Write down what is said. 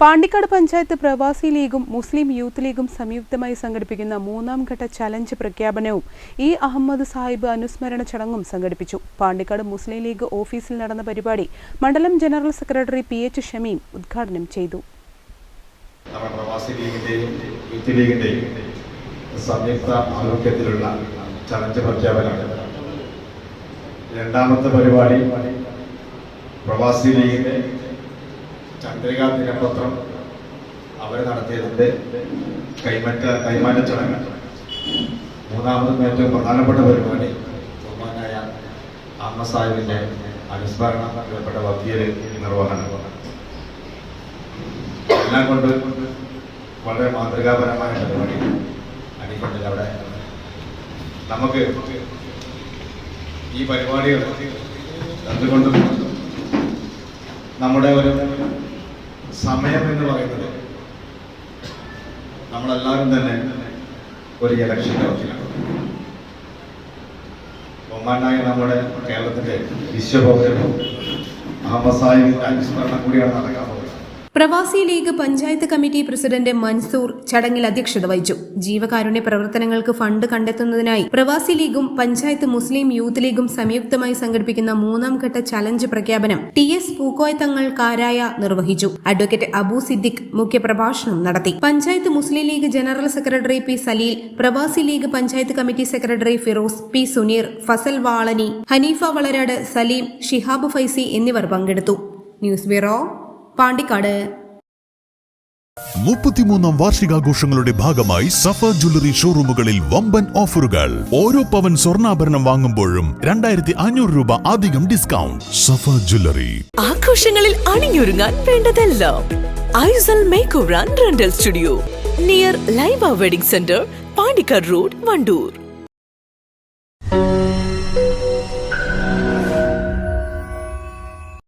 Pandikkad panchayat Pravasi ലീഗും മുസ്ലിം youth ലീഗും സംയുക്തമായി സംഘടിപ്പിക്കുന്ന മൂന്നാം ഘട്ട ചലഞ്ച് പ്രഖ്യാപനവും ഇ അഹമ്മദ് സാഹിബ് അനുസ്മരണ ചടങ്ങും സംഘടിപ്പിച്ചു. പാണ്ടിക്കാട് മുസ്ലിം ലീഗ് ഓഫീസിൽ നടന്ന പരിപാടി മണ്ഡലം general secretary P H Shameem ഉദ്ഘാടനം ചെയ്തു. പ്രവാസി സംയുക്ത ആരോഗ്യത്തിലുള്ള ചലഞ്ച് രണ്ടാമത്തെ പരിപാടി പ്രവാസി ലീഗിന്റെ ചന്ദ്രിക ദിനപത്രം അവർ നടത്തിയതിന്റെ കൈമാറ്റ കൈമാറ്റ ചടങ്ങ്. മൂന്നാമതും ഏറ്റവും പ്രധാനപ്പെട്ട പരിപാടി ബഹുമാനായ അമ്മ സാഹിബിന്റെ അനുസ്മരണം പ്രിയപ്പെട്ട വക്കീൽ നിർവഹണം. എല്ലാം കൊണ്ട് വളരെ മാതൃകാപരമായ പരിപാടി അടിക്കൊണ്ടിൽ അവിടെ നമുക്ക് ഈ പരിപാടികൾ എന്തുകൊണ്ടും നമ്മുടെ ഒരു സമയം എന്ന് പറയുന്നത് നമ്മളെല്ലാവരും തന്നെ ഒരു ഇലക്ഷൻ വക്കിലാണ്. ഒമാനായ നമ്മുടെ കേരളത്തിന്റെ വിശ്വപൗരനും അഹമ്മദ് സാഹിബിന്റെ അനുസ്മരണം കൂടിയാണ് നടക്കാൻ പോകുന്നത് Pravasi league panchayat committee president Mansoor ചടങ്ങിൽ അധ്യക്ഷത വഹിച്ചു. ജീവകാരുണ്യ പ്രവർത്തനങ്ങൾക്ക് ഫണ്ട് കണ്ടെത്തുന്നതിനായി പ്രവാസി ലീഗും പഞ്ചായത്ത് മുസ്ലിം യൂത്ത് ലീഗും സംയുക്തമായി സംഘടിപ്പിക്കുന്ന മൂന്നാം ഘട്ട ചലഞ്ച് പ്രഖ്യാപനം ടി എസ് പൂക്കോയ തങ്ങൾ കാരായ നിർവഹിച്ചു. അഡ്വക്കേറ്റ് അബു സിദ്ദിഖ് മുഖ്യപ്രഭാഷണം നടത്തി. Panchayat Muslim league general secretary P Saleel Pravasi league panchayat committee secretary Firoz P Suneer Fasal Valani Haneefa Valarad Saleem Shihab Faizy എന്നിവർ പങ്കെടുത്തു. News bureau Pandikkad. മുപ്പത്തിമൂന്നാം വാർഷികാഘോഷങ്ങളുടെ ഭാഗമായി സഫ ജ്വല്ലറി ഷോറൂമുകളിൽ വമ്പൻ ഓഫറുകൾ. ഓരോ പവൻ സ്വർണാഭരണം വാങ്ങുമ്പോഴും രണ്ടായിരത്തി അഞ്ഞൂറ് രൂപ അധികം ഡിസ്കൗണ്ട്. സഫ ജ്വല്ലറി. ആഘോഷങ്ങളിൽ അണിഞ്ഞൊരുങ്ങാൻ വേണ്ടതെല്ലാം. Aisal make over rental studio. Near Laiba wedding centre Pandikkar road Wandoor.